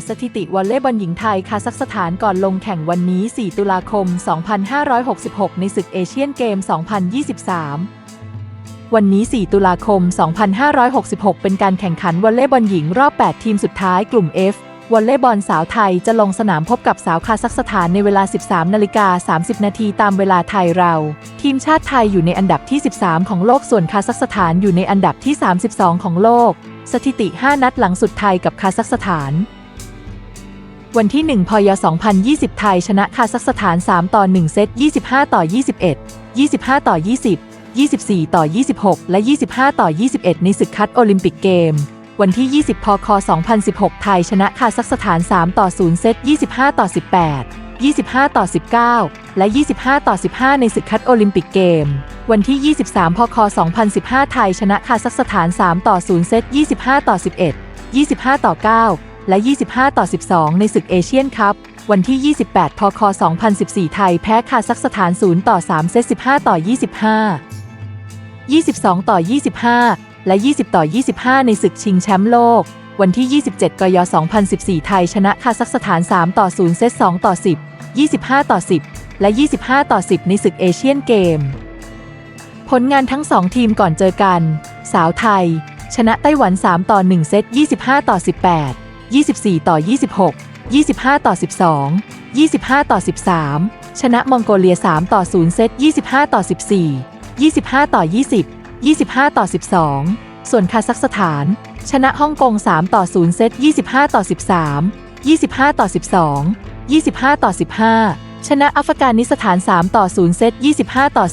ดสถิติวอลเลย์บอลหญิงไทยคาซัคสถานก่อนลงแข่งวันนี้ 4 ตุลาคม 2566 ในศึกเอเชียนเกม 2023 วันนี้ 4 ตุลาคม 2566 เป็นการแข่งขันวอลเลย์บอลหญิงรอบ 8 ทีมสุดท้ายกลุ่ม F วอลเลย์บอลสาวไทยจะลงสนามพบกับสาวคาซัคสถานในเวลา 13 นาฬิกา 30 นาทีตามเวลาไทยเรา ทีมชาติไทยอยู่ในอันดับที่ 13 ของโลกส่วนคาซัคสถานอยู่ในอันดับที่ 32 ของโลก สถิติ 5 นัดหลังสุดไทยกับคาซัคสถาน วันที่ 1 พย 2020 ไทยชนะคาซัคสถาน 3 ต่อ 1 เซต 25 ต่อ 21 25 ต่อ 20 24 ต่อ 26 และ 25 ต่อ 21 ในศึกคัดโอลิมปิกเกม วันที่ 20 พค 2016 ไทยชนะคาซัคสถาน 3 ต่อ 0 เซต 25 ต่อ 18 25 ต่อ 19 และ 25 ต่อ 15 ในศึกคัดโอลิมปิกเกม วันที่ 23 พค 2015 ไทยชนะคาซัคสถาน 3 ต่อ 0 เซต 25 ต่อ 11 25 ต่อ 9 และ 25 ต่อ 12 ในศึกเอเชียนคัพ วันที่ 28 พค 2014 ไทยแพ้คาซัคสถาน 0 ต่อ 3 เซต 15 ต่อ 25 22 ต่อ 25 และ 20 ต่อ 25 ในศึกชิงแชมป์โลก วันที่ 27 กย 2014 ไทยชนะคาซัคสถาน 3 ต่อ 0 เซต 2 ต่อ 10 25 ต่อ 10 และ 25 ต่อ 10 ในศึกเอเชียนเกม ผลงานทั้ง2ทีมก่อนเจอกัน สาวไทย ชนะไต้หวัน 3 ต่อ 1 เซต 25 ต่อ 18 24 ต่อ 26 25 ต่อ 12 25 ต่อ 13 ชนะมองโกเลีย 3 ต่อ 0 เซต 25 ต่อ 14 25 ต่อ 20 25 ต่อ 12 ส่วนคาซัคสถาน ชนะฮ่องกง 3 ต่อ 0 เซต 25 ต่อ 13 25 ต่อ 12 25 ต่อ 15 ชนะอัฟกานิสถาน 3 ต่อ 0 เซต 25 ต่อ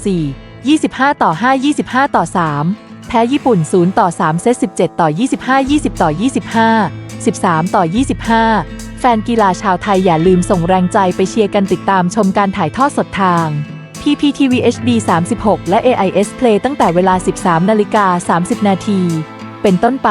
4 25 ต่อ 5 25 ต่อ 3 แพ้ญี่ปุ่น 0 ต่อ 3 เซต 17 ต่อ 25 20 ต่อ 25 13 ต่อ 25 แฟนกีฬาชาวไทยอย่าลืมส่งแรงใจไปเชียร์กันติดตามชมการถ่ายทอดสดทาง PPTV HD 36 และ AIS Play ตั้งแต่เวลา 13 นาฬิกา 30 นาที เป็นต้นไป